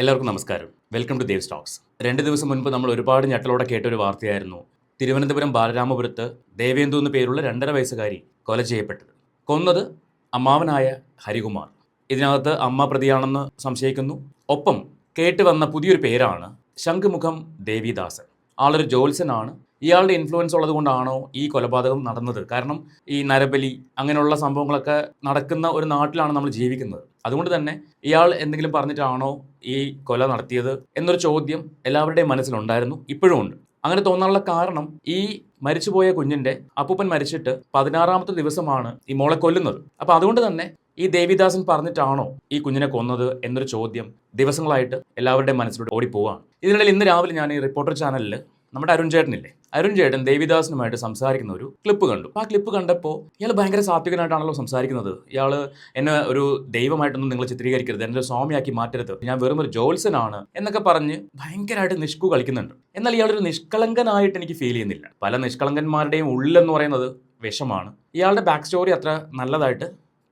എല്ലാവർക്കും നമസ്കാരം. Welcome to Dev Stokes രണ്ട് ദിവസം മുൻപ് നമ്മൾ ഒരുപാട് ഞെട്ടലോടെ കേട്ടൊരു വാർത്തയായിരുന്നു. തിരുവനന്തപുരം ബാലരാമപുരത്ത് ദേവേന്ദു എന്നു പേരുള്ള രണ്ടര വയസ്സുകാരി കൊല ചെയ്യപ്പെട്ടത്. കൊന്നത് അമ്മാവനായ ഹരികുമാർ. ഇതിനകത്ത് അമ്മ പ്രതിയാണെന്ന് സംശയിക്കുന്നു. ഒപ്പം കേട്ട് വന്ന പുതിയൊരു പേരാണ് ശംഖുമുഖം ദേവിദാസൻ. ആളൊരു ജോത്സ്യനാണ് ഇയാളുടെ ഇൻഫ്ലുവൻസ് ഉള്ളത് കൊണ്ടാണോ ഈ കൊലപാതകം നടന്നത്? കാരണം ഈ നരബലി അങ്ങനെയുള്ള സംഭവങ്ങളൊക്കെ നടക്കുന്ന ഒരു നാട്ടിലാണ് നമ്മൾ ജീവിക്കുന്നത്. അതുകൊണ്ട് തന്നെ ഇയാൾ എന്തെങ്കിലും പറഞ്ഞിട്ടാണോ ഈ കൊല നടത്തിയത് എന്നൊരു ചോദ്യം എല്ലാവരുടെയും മനസ്സിലുണ്ടായിരുന്നു ഇപ്പോഴും ഉണ്ട്. അങ്ങനെ തോന്നാനുള്ള കാരണം ഈ മരിച്ചുപോയ കുഞ്ഞിന്റെ അപ്പൂപ്പൻ മരിച്ചിട്ട് പതിനാറാമത്തെ ദിവസമാണ് ഈ മോളെ കൊല്ലുന്നത്. അപ്പൊ അതുകൊണ്ട് തന്നെ ഈ ദേവിദാസൻ പറഞ്ഞിട്ടാണോ ഈ കുഞ്ഞിനെ കൊന്നത് എന്നൊരു ചോദ്യം ദിവസങ്ങളായിട്ട് എല്ലാവരുടെയും മനസ്സിലൂടെ ഓടിപ്പോവാണ്. ഇതിനിടയിൽ ഇന്ന് രാവിലെ ഞാൻ ഈ റിപ്പോർട്ടർ ചാനലിൽ നമ്മുടെ അരുൺ ചേട്ടനില്ലേ? അരുൺ ചേട്ടൻ ദേവിദാസനുമായിട്ട് സംസാരിക്കുന്ന ഒരു ക്ലിപ്പ് കണ്ടു. ആ ക്ലിപ്പ് കണ്ടപ്പോൾ ഇയാൾ ഭയങ്കര സാത്വികനായിട്ടാണല്ലോ സംസാരിക്കുന്നത്. ഇയാൾ എന്നെ ഒരു ദൈവമായിട്ടൊന്നും നിങ്ങൾ ചിത്രീകരിക്കരുത്. എന്നെ സ്വാമിയാക്കി മാറ്റരുത്. ഞാൻ വെറും ഒരു ജോത്സനാണ് എന്നൊക്കെ പറഞ്ഞ് ഭയങ്കരമായിട്ട് നിഷ്കു കളിക്കുന്നുണ്ട്. എന്നാൽ ഇയാളൊരു നിഷ്കളങ്കനായിട്ട് എനിക്ക് ഫീൽ ചെയ്യുന്നില്ല. പല നിഷ്കളങ്കന്മാരുടെയും ഉള്ളെന്ന് പറയുന്നത് വിഷമാണ്. ഇയാളുടെ ബാക്ക് സ്റ്റോറി അത്ര നല്ലതായിട്ട്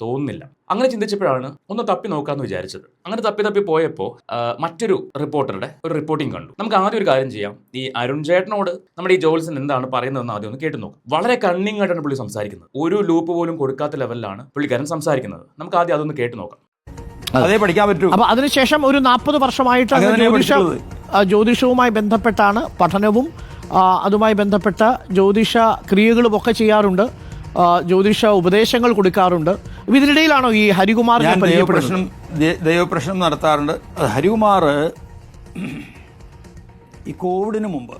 തോന്നുന്നില്ല. അങ്ങനെ ചിന്തിച്ചപ്പോഴാണ് ഒന്ന് തപ്പി നോക്കാന്ന് വിചാരിച്ചത്. അങ്ങനെ തപ്പി തപ്പി പോയപ്പോൾ മറ്റൊരു റിപ്പോർട്ടറുടെ ഒരു റിപ്പോർട്ടിംഗ് കണ്ടു. നമുക്ക് ആദ്യം ഒരു കാര്യം ചെയ്യാം. ഈ അരുൺ ചേട്ടനോട് നമ്മുടെ ഈ ജോൽസൺ എന്താണ് പറയുന്നതെന്ന് ആദ്യം ഒന്ന് കേട്ട് നോക്കാം. വളരെ കണ്ണിങ് ആയിട്ടാണ് പുള്ളി സംസാരിക്കുന്നത്. ഒരു ലൂപ്പ് പോലും കൊടുക്കാത്ത ലെവലിലാണ് പുള്ളിക്കാരൻ സംസാരിക്കുന്നത്. നമുക്ക് ആദ്യം അതൊന്ന് കേട്ട് നോക്കാം. അതേ പഠിക്കാൻ പറ്റൂ. അപ്പൊ അതിനുശേഷം ഒരു നാൽപ്പത് വർഷമായിട്ട് അങ്ങനെ ജ്യോതിഷ ആ, ജ്യോതിഷവുമായി ബന്ധപ്പെട്ടാണ് പഠനവും അതുമായി ബന്ധപ്പെട്ട ജ്യോതിഷ ക്രിയകളും ഒക്കെ ചെയ്യാറുണ്ട്. ജ്യോതിഷ ഉപദേശങ്ങൾ കൊടുക്കാറുണ്ട്. ഇതിനിടയിലാണോ ഈ ഹരികുമാർ പ്രശ്നം ദൈവപ്രശ്നം നടത്താറുണ്ട്. ഹരികുമാർ ഈ കോവിഡിന് മുമ്പ്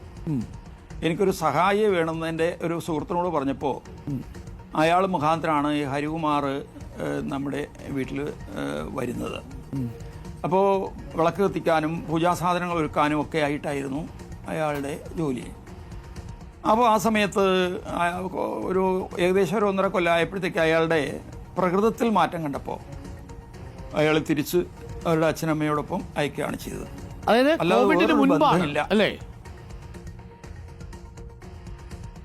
എനിക്കൊരു സഹായി വേണമെന്ന് ഒരു സുഹൃത്തിനോട് പറഞ്ഞപ്പോൾ അയാൾ മുഖാന്തരമാണ് ഈ ഹരികുമാർ നമ്മുടെ വീട്ടിൽ വരുന്നത്. അപ്പോൾ വിളക്ക് കത്തിക്കാനും പൂജാസാധനങ്ങൾ ഒരുക്കാനും ഒക്കെ ആയിട്ടായിരുന്നു അയാളുടെ ജോലി. അപ്പോൾ ആ സമയത്ത് ഒരു ഏകദേശം ഒരു ഒന്നര കൊല്ലമായപ്പോഴത്തേക്ക് അയാളുടെ പ്രകൃതത്തിൽ മാറ്റം കണ്ടപ്പോൾ അയാൾ തിരിച്ച് അവരുടെ അച്ഛനമ്മയോടൊപ്പം അയക്കുകയാണ് ചെയ്തത്. അല്ലാതെ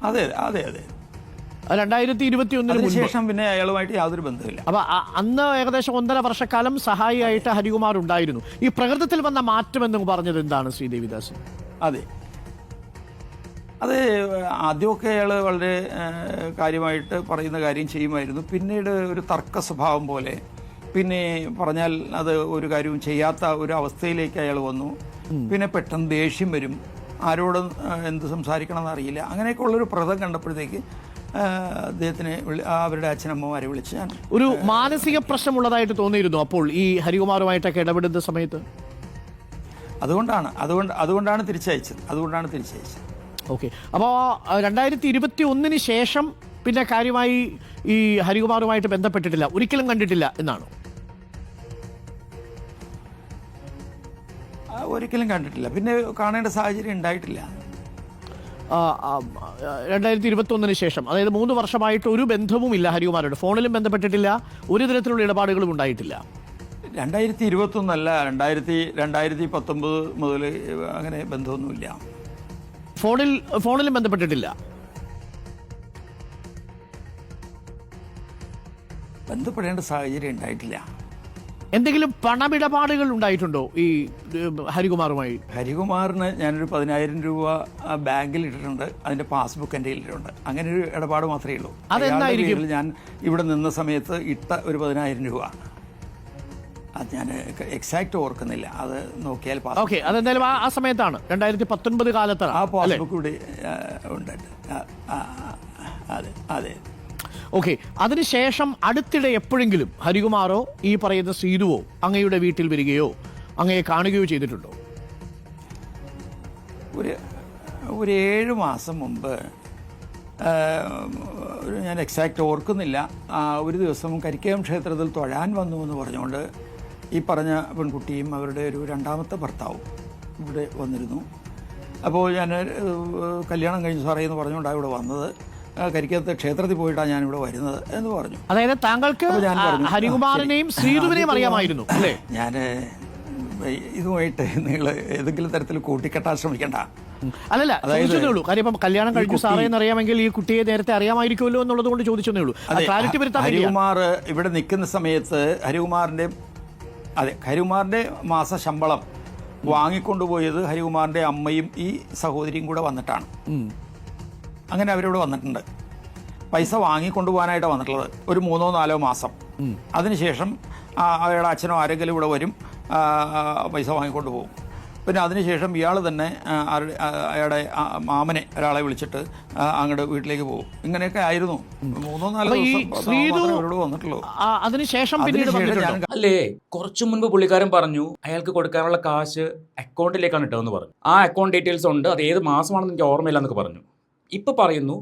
അതെ അതെ അതെ. രണ്ടായിരത്തി ഇരുപത്തി ഒന്നിന് അതിനുശേഷം പിന്നെ അയാളുമായിട്ട് യാതൊരു ബന്ധമില്ല അപ്പൊ അന്ന് ഏകദേശം ഒന്നര വർഷക്കാലം സഹായിയായിട്ട് ഹരികുമാർ ഉണ്ടായിരുന്നു. ഈ പ്രകൃതത്തിൽ വന്ന മാറ്റം എന്ന് പറഞ്ഞത് എന്താണ് ശ്രീ ദേവിദാസ് അതെ. അത് ആദ്യമൊക്കെ അയാൾ വളരെ കാര്യമായിട്ട് പറയുന്ന കാര്യം ചെയ്യുമായിരുന്നു. പിന്നീട് ഒരു തർക്ക സ്വഭാവം പോലെ പിന്നെ പറഞ്ഞാൽ അത് ഒരു കാര്യവും ചെയ്യാത്ത ഒരു അവസ്ഥയിലേക്ക് അയാൾ വന്നു. പിന്നെ പെട്ടെന്ന് ദേഷ്യം വരും. ആരോടും എന്ത് സംസാരിക്കണം എന്നറിയില്ല അങ്ങനെയൊക്കെ ഉള്ളൊരു പ്രതം കണ്ടപ്പോഴത്തേക്ക് അദ്ദേഹത്തിന് അവരുടെ അച്ഛനമ്മമാരെ വിളിച്ച് ഞാൻ ഒരു മാനസിക പ്രശ്നമുള്ളതായിട്ട് തോന്നിയിരുന്നു അപ്പോൾ ഈ ഹരികുമാറുമായിട്ടൊക്കെ ഇടപെടുന്ന സമയത്ത്? അതുകൊണ്ടാണ് അതുകൊണ്ട് അതുകൊണ്ടാണ് തിരിച്ചയച്ചത്. അതുകൊണ്ടാണ് തിരിച്ചയച്ചത്. ഓക്കെ അപ്പോൾ രണ്ടായിരത്തി ഇരുപത്തി ഒന്നിന് ശേഷം പിന്നെ കാര്യമായി ഈ ഹരികുമാറുമായിട്ട് ബന്ധപ്പെട്ടിട്ടില്ല. ഒരിക്കലും കണ്ടിട്ടില്ല എന്നാണ്? ഒരിക്കലും കണ്ടിട്ടില്ല. പിന്നെ കാണേണ്ട സാഹചര്യം ഉണ്ടായിട്ടില്ല. രണ്ടായിരത്തി ഇരുപത്തി ഒന്നിന് ശേഷം. അതായത് മൂന്ന് വർഷമായിട്ട് ഒരു ബന്ധവുമില്ല ഹരികുമാരോട് ഫോണിലും ബന്ധപ്പെട്ടിട്ടില്ല ഒരു തരത്തിലുള്ള ഇടപാടുകളും ഉണ്ടായിട്ടില്ല. രണ്ടായിരത്തി ഇരുപത്തൊന്നല്ല രണ്ടായിരത്തി രണ്ടായിരത്തി പത്തൊമ്പത് മുതൽ അങ്ങനെ ബന്ധമൊന്നുമില്ല. ഫോണിൽ ഫോണിലും ബന്ധപ്പെട്ടിട്ടില്ല. ബന്ധപ്പെടേണ്ട സാഹചര്യം ഉണ്ടായിട്ടില്ല. എന്തെങ്കിലും പണമിടപാടുകൾ ഉണ്ടായിട്ടുണ്ടോ ഈ ഹരികുമാറുമായി? ഹരികുമാറിന് ഞാനൊരു പതിനായിരം രൂപ ബാങ്കിൽ ഇട്ടിട്ടുണ്ട്. അതിന്റെ പാസ്ബുക്ക് എന്റെ ഇട്ടിട്ടുണ്ട് അങ്ങനെ ഒരു ഇടപാട് മാത്രമേ ഉള്ളൂ. അതെന്തായിരിക്കും? ഞാൻ ഇവിടെ നിന്ന സമയത്ത് ഇട്ട ഒരു പതിനായിരം രൂപ. അത് ഞാൻ എക്സാക്ട് ഓർക്കുന്നില്ല. അത് നോക്കിയാൽ ഓക്കെ അതെന്തായാലും ആ- സമയത്താണ്. രണ്ടായിരത്തി പത്തൊൻപത് കാലത്താണ് ആ പാസ്ബുക്ക് കൂടി ഉണ്ട് അതെ അതെ. ഓക്കെ അതിനുശേഷം അടുത്തിടെ എപ്പോഴെങ്കിലും ഹരികുമാറോ ഈ പറയുന്ന സീതുവോ അങ്ങയുടെ വീട്ടിൽ വരികയോ അങ്ങയെ കാണുകയോ ചെയ്തിട്ടുണ്ടോ? ഒരു ഒരു ഏഴ് മാസം മുമ്പ് ഞാൻ എക്സാക്റ്റ് ഓർക്കുന്നില്ല. ഒരു ദിവസം കരിക്കയം ക്ഷേത്രത്തിൽ തൊഴാൻ വന്നു എന്ന് പറഞ്ഞുകൊണ്ട് ഈ പറഞ്ഞ പെൺകുട്ടിയും അവരുടെ ഒരു രണ്ടാമത്തെ ഭർത്താവും ഇവിടെ വന്നിരുന്നു. അപ്പോൾ ഞാൻ കല്യാണം കഴിഞ്ഞ് സാറേ എന്ന് പറഞ്ഞുകൊണ്ടാണ് ഇവിടെ വന്നത്. കരിക്കകത്ത് കരിക്കത്തെ ക്ഷേത്രത്തിൽ പോയിട്ടാണ് ഞാൻ ഇവിടെ വരുന്നത് എന്ന് പറഞ്ഞു. അതായത് താങ്കൾക്ക് ഹരികുമാറിനെയും ശരി. ശ്രീധുവിനെയും അറിയാമായിരുന്നു അല്ലേ? ഞാൻ ഇതുമായിട്ട് നിങ്ങൾ ഏതെങ്കിലും തരത്തിൽ കൂട്ടിക്കെട്ടാൻ ശ്രമിക്കണ്ട. അല്ലല്ല അതായത് ചോദിച്ചതേ ഉള്ളൂ. കാര്യം ഇപ്പം കല്യാണം കഴിച്ചു സാറേ എന്നറിയാമെങ്കിൽ ഈ കുട്ടിയെ നേരത്തെ അറിയാമായിരിക്കുമല്ലോ എന്നുള്ളത് കൊണ്ട് ചോദിച്ചതേ ഉള്ളൂ. ക്ലാരിറ്റി വരുത്താൻ ഹരികുമാർ ഇവിടെ നിൽക്കുന്ന സമയത്ത് ഹരികുമാറിന്റെ അതെ ഹരികുമാറിന്റെ മാസ ശമ്പളം വാങ്ങിക്കൊണ്ടുപോയത് ഹരികുമാറിന്റെ അമ്മയും ഈ സഹോദരിയും കൂടെ വന്നിട്ടാണ്. അങ്ങനെ അവരിവിടെ വന്നിട്ടുണ്ട്. പൈസ വാങ്ങിക്കൊണ്ടുപോകാനായിട്ട് വന്നിട്ടുള്ളത്. ഒരു മൂന്നോ നാലോ മാസം. അതിനുശേഷം അവരുടെ അയാളുടെ അച്ഛനോ ആരെങ്കിലും ഇവിടെ വരും പൈസ വാങ്ങിക്കൊണ്ട് പോകും പിന്നെ അതിനുശേഷം ഇയാൾ തന്നെ ആരുടെ- അയാളുടെ മാമനെ ഒരാളെ വിളിച്ചിട്ട് അങ്ങോട്ട് വീട്ടിലേക്ക് പോകും. ഇങ്ങനെയൊക്കെ ആയിരുന്നു. മൂന്നോ നാലോ ദിവസം അവരോട് വന്നിട്ടുള്ളൂ. അതിനുശേഷം പിന്നീട് അതിനുശേഷം അല്ലേ കുറച്ചു മുൻപ് പുള്ളിക്കാരൻ പറഞ്ഞു അയാൾക്ക് കൊടുക്കാനുള്ള കാശ് അക്കൗണ്ടിലേക്കാണ് ഇട്ടതെന്ന് പറഞ്ഞു. ആ അക്കൗണ്ട് ഡീറ്റെയിൽസ് ഉണ്ട് അത് ഏത് മാസമാണെന്ന് എനിക്ക് ഓർമ്മയില്ല എന്നൊക്കെ പറഞ്ഞു. ഇപ്പൊ പറയുന്നു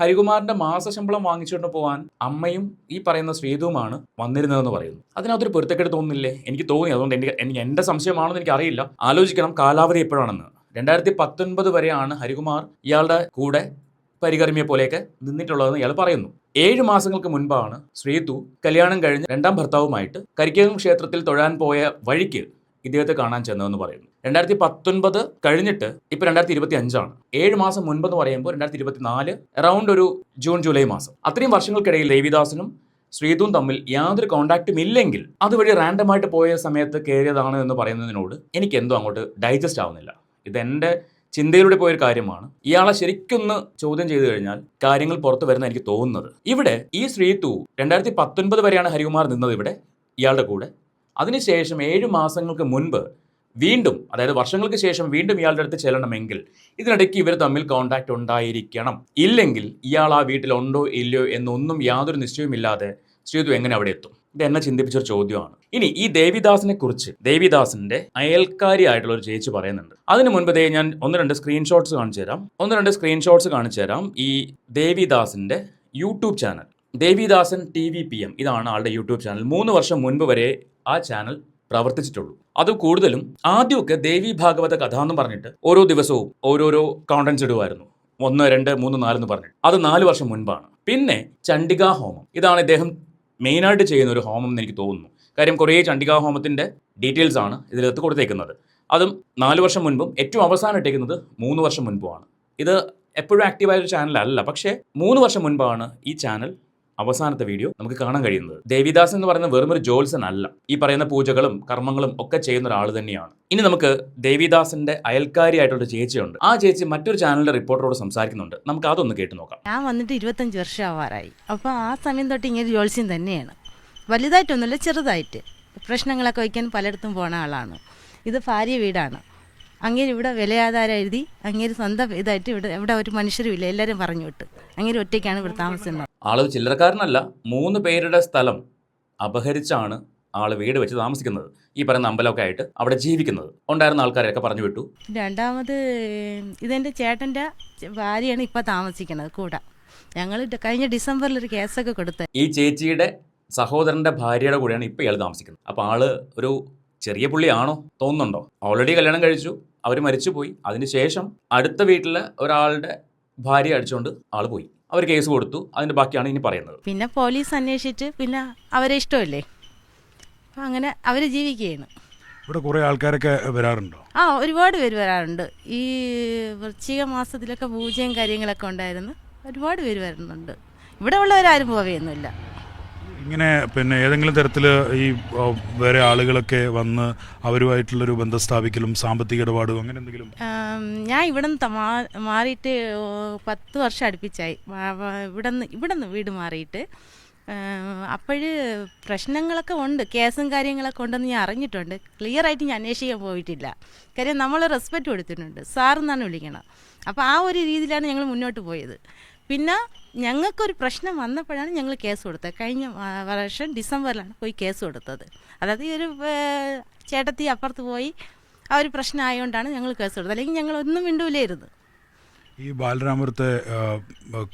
ഹരികുമാറിന്റെ മാസശമ്പളം വാങ്ങിച്ചുകൊണ്ട് പോകാൻ അമ്മയും ഈ പറയുന്ന സ്വേതുവുമാണ് വന്നിരുന്നതെന്ന് പറയുന്നു. അതിനകത്തൊരു പൊരുത്തക്കെട്ട് തോന്നുന്നില്ലേ? എനിക്ക് തോന്നി. അതുകൊണ്ട് എനിക്ക് എനിക്ക് എന്റെ സംശയമാണെന്ന് എനിക്ക് അറിയില്ല ആലോചിക്കണം കാലാവധി എപ്പോഴാണെന്ന്. രണ്ടായിരത്തി പത്തൊൻപത് വരെയാണ് ഹരികുമാർ ഇയാളുടെ കൂടെ പരികർമ്മിയെ പോലെയൊക്കെ നിന്നിട്ടുള്ളതെന്ന് ഇയാൾ പറയുന്നു. ഏഴ് മാസങ്ങൾക്ക് മുൻപാണ് ശ്രീതു കല്യാണം കഴിഞ്ഞ് രണ്ടാം ഭർത്താവുമായിട്ട് കരിക്കകം ക്ഷേത്രത്തിൽ തൊഴാൻ പോയ വഴിക്ക് ഇദ്ദേഹത്തെ കാണാൻ ചെന്നതെന്ന് പറയുന്നു. രണ്ടായിരത്തി പത്തൊൻപത് കഴിഞ്ഞിട്ട് ഇപ്പൊ രണ്ടായിരത്തി ഇരുപത്തി അഞ്ചാണ് ഏഴ് മാസം മുൻപെന്ന് പറയുമ്പോൾ രണ്ടായിരത്തി ഇരുപത്തി നാല് അറൌണ്ട് ഒരു ജൂൺ ജൂലൈ മാസം. അത്രയും വർഷങ്ങൾക്കിടയിൽ ദേവിദാസനും ശ്രീതും തമ്മിൽ യാതൊരു കോണ്ടാക്റ്റും ഇല്ലെങ്കിൽ അതുവഴി റാൻഡമായിട്ട് പോയ സമയത്ത് കയറിയതാണ് എന്ന് പറയുന്നതിനോട് എനിക്ക് എന്തോ അങ്ങോട്ട് ഡൈജസ്റ്റ് ആവുന്നില്ല. ഇതെന്റെ ചിന്തയിലൂടെ പോയൊരു കാര്യമാണ്. ഇയാളെ ശരിക്കൊന്ന് ചോദ്യം ചെയ്തു കഴിഞ്ഞാൽ കാര്യങ്ങൾ പുറത്തു വരുന്ന എനിക്ക് തോന്നുന്നത്. ഇവിടെ ഈ ശ്രീതു രണ്ടായിരത്തി പത്തൊൻപത് വരെയാണ് ഹരികുമാർ നിന്നത് ഇവിടെ ഇയാളുടെ കൂടെ. അതിനുശേഷം ഏഴ് മാസങ്ങൾക്ക് മുൻപ് വീണ്ടും അതായത് വർഷങ്ങൾക്ക് ശേഷം വീണ്ടും ഇയാളുടെ അടുത്ത് ചെല്ലണമെങ്കിൽ ഇതിനിടയ്ക്ക് ഇവർ തമ്മിൽ കോണ്ടാക്ട് ഉണ്ടായിരിക്കണം. ഇല്ലെങ്കിൽ ഇയാൾ ആ വീട്ടിലുണ്ടോ ഇല്ലയോ എന്നൊന്നും യാതൊരു നിശ്ചയമില്ലാതെ ശ്രീതു എങ്ങനെ അവിടെ എത്തും? ഇത് എന്നെ ചിന്തിപ്പിച്ചൊരു ചോദ്യമാണ്. ഇനി ഈ ദേവിദാസിനെ കുറിച്ച് ദേവിദാസിന്റെ അയൽക്കാരിയായിട്ടുള്ള ഒരു ചേച്ചി പറയുന്നുണ്ട്. അതിനു മുൻപ് ദേ ഞാൻ ഒന്ന് രണ്ട് സ്ക്രീൻഷോട്ട്സ് കാണിച്ചു തരാം ഒന്ന് രണ്ട് സ്ക്രീൻഷോട്ട്സ് കാണിച്ചു തരാം ഈ ദേവിദാസിന്റെ YouTube channel. Devidasan T V P M ഇതാണ് ആളുടെ യൂട്യൂബ് ചാനൽ. മൂന്ന് വർഷം മുൻപ് വരെ ആ ചാനൽ പ്രവർത്തിച്ചിട്ടുള്ളൂ. അത് കൂടുതലും ആദ്യമൊക്കെ ദേവി ഭാഗവത കഥ എന്ന് പറഞ്ഞിട്ട് ഓരോ ദിവസവും ഓരോരോ കോണ്ടന്റ്സ് ഇടുമായിരുന്നു ഒന്ന് രണ്ട് മൂന്ന് നാല് എന്ന് പറഞ്ഞിട്ട്. അത് നാല് വർഷം മുൻപാണ്. പിന്നെ ചണ്ഡികാ ഹോമം. ഇതാണ് ഇദ്ദേഹം മെയിനായിട്ട് ചെയ്യുന്ന ഒരു ഹോമം എന്ന് എനിക്ക് തോന്നുന്നു. കാര്യം കുറേ ചണ്ഡികാ ഹോമത്തിന്റെ ഡീറ്റെയിൽസ് ആണ് ഇതിനകത്ത് കൊടുത്തേക്കുന്നത്. അതും നാല് വർഷം മുൻപും ഏറ്റവും അവസാനം ഇട്ടേക്കുന്നത് മൂന്ന് വർഷം മുൻപുമാണ്. ഇത് എപ്പോഴും ആക്റ്റീവായ ഒരു ചാനലല്ല പക്ഷേ മൂന്ന് വർഷം മുൻപാണ് ഈ ചാനൽ അവസാനത്തെ വീഡിയോ നമുക്ക് കാണാൻ കഴിയുന്നത്. ദേവിദാസ് എന്ന് പറയുന്ന വെറും ഒരു ജോത്സൻ അല്ല ഈ പറയുന്ന പൂജകളും കർമ്മങ്ങളും ഒക്കെ ചെയ്യുന്ന ഒരാൾ തന്നെയാണ്. ഇനി നമുക്ക് ദേവിദാസിന്റെ അയൽക്കാരിയായിട്ടുള്ള ചേച്ചിയുണ്ട്. ആ ചേച്ചി മറ്റൊരു ചാനലിന്റെ റിപ്പോർട്ടറോട് സംസാരിക്കുന്നുണ്ട്. നമുക്ക് അതൊന്ന് കേട്ട് നോക്കാം. ഞാൻ വന്നിട്ട് ഇരുപത്തഞ്ച് വർഷം ആവാറായി. അപ്പോൾ ആ സമയം തൊട്ട് ഇങ്ങനെ ജോത്സ്യം തന്നെയാണ്. വലുതായിട്ടൊന്നുമില്ല ചെറുതായിട്ട്. പ്രശ്നങ്ങളൊക്കെ വയ്ക്കാൻ പലയിടത്തും പോണ ആളാണ്. ഇത് ഭാര്യ വീടാണ്. അങ്ങേര് ഇവിടെ വിലയാധാരം എഴുതി അങ്ങനെ സ്വന്തം ഇതായിട്ട് ഇവിടെ ഇവിടെ ഒരു മനുഷ്യരും ഇല്ല എല്ലാവരും പറഞ്ഞു വിട്ട്. അങ്ങനെ ഒറ്റയ്ക്കാണ് ഇവിടെ താമസിക്കുന്നത്. ആൾ ചില്ലറക്കാരനല്ല മൂന്ന് പേരുടെ സ്ഥലം അപഹരിച്ചാണ് ആൾ വീട് വെച്ച് താമസിക്കുന്നത്. ഈ പറയുന്ന അമ്പലമൊക്കെ ആയിട്ട് അവിടെ ജീവിക്കുന്നത്. ഉണ്ടായിരുന്ന ആൾക്കാരെയൊക്കെ പറഞ്ഞു വിട്ടു. രണ്ടാമത് ഇതെന്റെ ചേട്ടന്റെ ഭാര്യയാണ് ഇപ്പോൾ താമസിക്കുന്നത് കൂടെ. ഞങ്ങൾ കഴിഞ്ഞ ഡിസംബറിൽ ഒരു കേസൊക്കെ കൊടുത്ത. ഈ ചേച്ചിയുടെ സഹോദരന്റെ ഭാര്യയുടെ കൂടെയാണ് ഇപ്പൊ ഇയാൾ താമസിക്കുന്നത്. അപ്പോൾ ആൾ ഒരു ചെറിയ പുള്ളിയാണോ തോന്നുന്നുണ്ടോ? ഓൾറെഡി കല്യാണം കഴിച്ചു. അവർ മരിച്ചുപോയി. അതിനുശേഷം അടുത്ത വീട്ടിൽ ഒരാളുടെ ഭാര്യ അടിച്ചുകൊണ്ട് ആൾ പോയി. അവർ കേസ് കൊടുത്തു. അതിന്റെ ബാക്കിയാണ് ഇനി പറയുന്നത്. പിന്നെ പോലീസ് അന്വേഷിച്ചിട്ട് പിന്നെ അവരെ ഇഷ്ടമല്ലേ? അങ്ങനെ അവർ ജീവിക്കുകയാണ്. ഇവിടെ കുറേ ആൾക്കാരൊക്കെ വരാറുണ്ടോ? ആ ഒരുപാട് പേര് വരാറുണ്ട്. ഈ വൃശ്ചിക മാസത്തിലൊക്കെ പൂജയും കാര്യങ്ങളൊക്കെ ഉണ്ടായിരുന്നു. ഒരുപാട് പേര് വരുന്നുണ്ട്. ഇവിടെ ഉള്ളവരാരും പോവുകയൊന്നുമില്ല ഇങ്ങനെ പിന്നെ ഏതെങ്കിലും തരത്തിൽ ഈ വേറെ ആളുകളൊക്കെ വന്ന് അവരുമായിട്ടുള്ളൊരു ബന്ധം സ്ഥാപിക്കലും സാമ്പത്തിക ഇടപാടും അങ്ങനെ എന്തെങ്കിലും? ഞാൻ ഇവിടെ നിന്ന് മാറിയിട്ട് പത്ത് വർഷം അടുപ്പിച്ചായി. ഇവിടെ നിന്ന് ഇവിടെ നിന്ന് വീട് മാറിയിട്ട്. അപ്പോഴ് പ്രശ്നങ്ങളൊക്കെ ഉണ്ട്. കേസും കാര്യങ്ങളൊക്കെ ഉണ്ടെന്ന് ഞാൻ അറിഞ്ഞിട്ടുണ്ട്. ക്ലിയർ ആയിട്ട് ഞാൻ അന്വേഷിക്കാൻ പോയിട്ടില്ല. കാര്യം നമ്മൾ റെസ്പെക്റ്റ് കൊടുത്തിട്ടുണ്ട്. സാറെന്നാണ് വിളിക്കണം അപ്പോൾ ആ ഒരു രീതിയിലാണ് ഞങ്ങൾ മുന്നോട്ട് പോയത്. പിന്നെ ഞങ്ങൾക്കൊരു പ്രശ്നം വന്നപ്പോഴാണ് ഞങ്ങൾ കേസ് കൊടുത്തത്. കഴിഞ്ഞ വർഷം ഡിസംബറിലാണ് പോയി കേസ് കൊടുത്തത്. അതായത് ഈ ഒരു ചേട്ടത്തി അപ്പുറത്ത് പോയി ആ ഒരു പ്രശ്നമായതുകൊണ്ടാണ് ഞങ്ങൾ കേസ് കൊടുത്തത്. അല്ലെങ്കിൽ ഞങ്ങൾ ഒന്നും മിണ്ടൂലായിരുന്നു ഈ ബാലരാമപുരത്തെ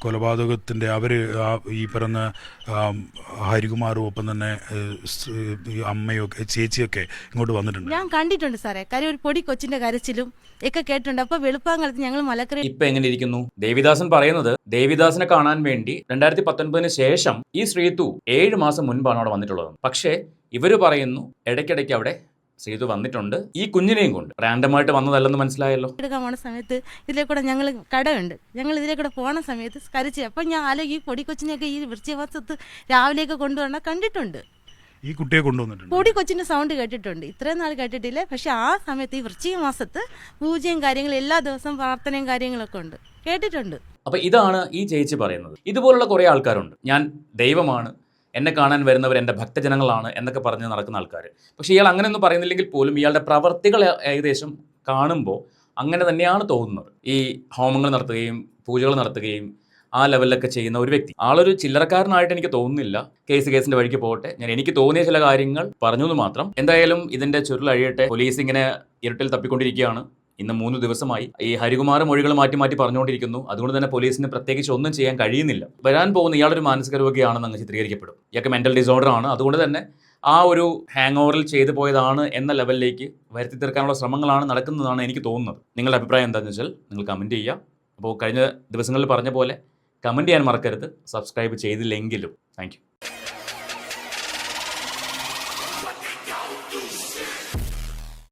കൊലപാതകത്തിന്റെ അവർ ഈ പറഞ്ഞ ഹരികുമാറും ഒപ്പം തന്നെ അമ്മയൊക്കെ ചേച്ചിയൊക്കെ ഇങ്ങോട്ട് വന്നിട്ടുണ്ട്. ഞാൻ കണ്ടിട്ടുണ്ട് സാറേ. കാര്യം ഒരു പൊടി കൊച്ചിന്റെ കരച്ചിലും ഒക്കെ കേട്ടിട്ടുണ്ട്. അപ്പൊ വെളുപ്പാങ്കാലത്ത് ഞങ്ങൾ മലക്കറി ഇപ്പൊ എങ്ങനെ ഇരിക്കുന്നു ദേവിദാസൻ പറയുന്നത് ദേവിദാസിനെ കാണാൻ വേണ്ടി രണ്ടായിരത്തി പത്തൊൻപതിന് ശേഷം ഈ ശ്രീത്തു ഏഴ് മാസം മുൻപാണ് അവിടെ വന്നിട്ടുള്ളത്. പക്ഷേ ഇവർ പറയുന്നു ഇടയ്ക്കിടയ്ക്ക് അവിടെ ശ്രീതു വന്നിട്ടുണ്ട്. ഈ കുഞ്ഞിനെയും കൊണ്ട്. റാൻഡമായിട്ട് വന്നതല്ലെന്ന് മനസ്സിലായല്ലോ? എടുക്കാൻ പോണ സമയത്ത് ഇതിലെ കൂടെ ഞങ്ങൾ കടയുണ്ട്. ഞങ്ങൾ ഇതിലെ കൂടെ പോണ സമയത്ത് കരിച്ചു അപ്പം ഞാൻ ആലോചിക്കും ഈ പൊടി കൊച്ചിനെയൊക്കെ ഈ വൃശ്ചികമാസത്ത് രാവിലെയൊക്കെ കൊണ്ടുവരണം കണ്ടിട്ടുണ്ട്. ഈ കുട്ടിയെ കൊണ്ടുവന്നിട്ടുണ്ട്. പൊടി കൊച്ചിന്റെ സൗണ്ട് കേട്ടിട്ടുണ്ട്. ഇത്രയും നാൾ കേട്ടിട്ടില്ല. പക്ഷെ ആ സമയത്ത് ഈ വൃശ്ചിക മാസത്ത് പൂജയും കാര്യങ്ങളും എല്ലാ ദിവസവും പ്രാർത്ഥനയും കാര്യങ്ങളൊക്കെ ഉണ്ട്. കേട്ടിട്ടുണ്ട്. അപ്പൊ ഇതാണ് ഈ ചേച്ചി പറയുന്നത്. ഇതുപോലുള്ള കുറെ ആൾക്കാരുണ്ട്. ഞാൻ ദൈവമാണ്. എന്നെ കാണാൻ വരുന്നവർ എന്റെ ഭക്തജനങ്ങളാണ് എന്നൊക്കെ പറഞ്ഞ് നടക്കുന്ന ആൾക്കാർ. പക്ഷേ ഇയാൾ അങ്ങനെയൊന്നും പറയുന്നില്ലെങ്കിൽ പോലും ഇയാളുടെ പ്രവർത്തികൾ ഏകദേശം കാണുമ്പോൾ അങ്ങനെ തന്നെയാണ് തോന്നുന്നത്. ഈ ഹോമങ്ങൾ നടത്തുകയും പൂജകൾ നടത്തുകയും ആ ലെവലിലൊക്കെ ചെയ്യുന്ന ഒരു വ്യക്തി. ആളൊരു ചില്ലറക്കാരനായിട്ട് എനിക്ക് തോന്നുന്നില്ല. കേസ് കേസിന്റെ വഴിക്ക് പോകട്ടെ. ഞാൻ എനിക്ക് തോന്നിയ ചില കാര്യങ്ങൾ പറഞ്ഞു എന്ന് മാത്രം. എന്തായാലും ഇതിന്റെ ചുരുളഴിയട്ടെ. പോലീസ് ഇങ്ങനെ ഇരുട്ടിൽ തപ്പിക്കൊണ്ടിരിക്കുകയാണ്. ഇന്ന് മൂന്ന് ദിവസമായി ഈ ഹരികുമാർ മൊഴികൾ മാറ്റി മാറ്റി പറഞ്ഞുകൊണ്ടിരിക്കുന്നു. അതുകൊണ്ട് തന്നെ പോലീസിന് പ്രത്യേകിച്ച് ഒന്നും ചെയ്യാൻ കഴിയുന്നില്ല. വരാൻ പോകുന്ന ഇയാളൊരു മാനസിക രോഗിയാണെന്ന് അങ്ങ് ചിത്രീകരിക്കപ്പെടും. ഇയാൾക്ക് മെന്റൽ ഡിസോർഡർ ആണ്. അതുകൊണ്ട് തന്നെ ആ ഒരു ഹാങ് ഓവറിൽ ചെയ്തു പോയതാണ് എന്ന ലെവലിലേക്ക് വരുത്തി തീർക്കാനുള്ള ശ്രമങ്ങളാണ് നടക്കുന്നതാണ് എനിക്ക് തോന്നുന്നത്. നിങ്ങളുടെ അഭിപ്രായം എന്താണെന്ന് വെച്ചാൽ നിങ്ങൾ കമന്റ് ചെയ്യുക. അപ്പോൾ കഴിഞ്ഞ ദിവസങ്ങളിൽ പറഞ്ഞ പോലെ കമന്റ് ചെയ്യാൻ മറക്കരുത്. സബ്സ്ക്രൈബ് ചെയ്തില്ലെങ്കിലും. താങ്ക്